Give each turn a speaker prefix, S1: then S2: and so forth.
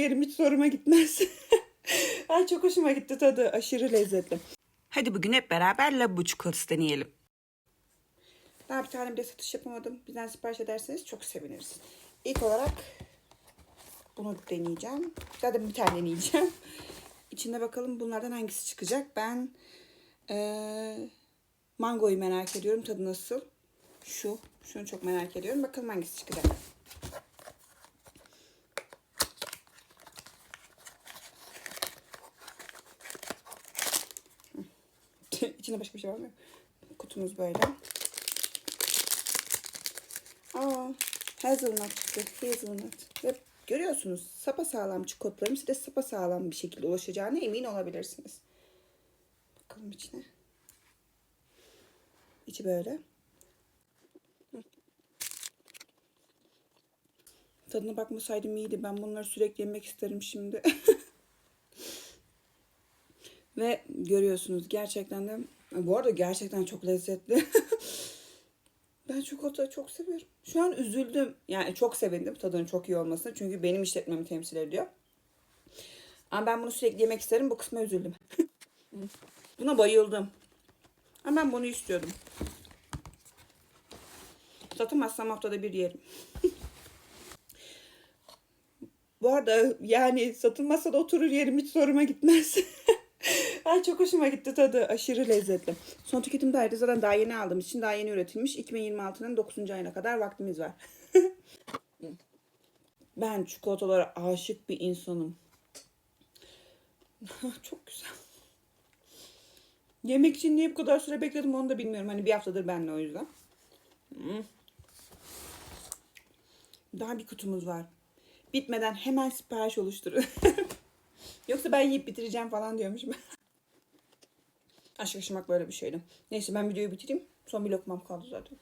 S1: yerim hiç soruma gitmez. Ay çok hoşuma gitti tadı. Aşırı lezzetli. Hadi bugün hep beraber labu çikolatası deneyelim. Daha bir tane bile satış yapamadım. Bizden sipariş ederseniz çok seviniriz. İlk olarak bunu deneyeceğim. Zaten bir tane deneyeceğim. İçinde bakalım bunlardan hangisi çıkacak. Ben eee, mangoyu merak ediyorum. Tadı nasıl? Şu. Şunu çok merak ediyorum. Bakalım hangisi çıkacak. İçinde başka bir şey var mı? Kutumuz böyle. Aa, hazelnut çıktı. Hazelnut. Ve görüyorsunuz sapasağlam çikolatalarım size sapasağlam bir şekilde ulaşacağına emin olabilirsiniz. Bakalım içine. İçi böyle. Tadına bakmasaydım iyiydi. Ben bunları sürekli yemek isterim şimdi. Ve görüyorsunuz gerçekten de bu arada gerçekten çok lezzetli. ben çikolatayı çok seviyorum. Şu an üzüldüm. Yani çok sevindim tadının çok iyi olmasına. Çünkü benim işletmemi temsil ediyor. Ama ben bunu sürekli yemek isterim. Bu kısma üzüldüm. Buna bayıldım. Ama ben bunu istiyordum. Satamazsam haftada bir yerim. Bu arada yani satılmazsa da oturur yerim hiç soruma gitmez. Ay çok hoşuma gitti tadı. Aşırı lezzetli. Son tüketim tarihi zaten daha yeni aldığım için daha yeni üretilmiş. 2026'nın 9. ayına kadar vaktimiz var. ben çikolatalara aşık bir insanım. çok güzel. Yemek için niye bu kadar süre bekledim onu da bilmiyorum. Hani bir haftadır benle o yüzden. Hmm. Daha bir kutumuz var. Bitmeden hemen sipariş oluşturun. Yoksa ben yiyip bitireceğim falan diyormuşum. Aşk yaşamak böyle bir şeydi. Neyse ben videoyu bitireyim. Son bir lokmam kaldı zaten.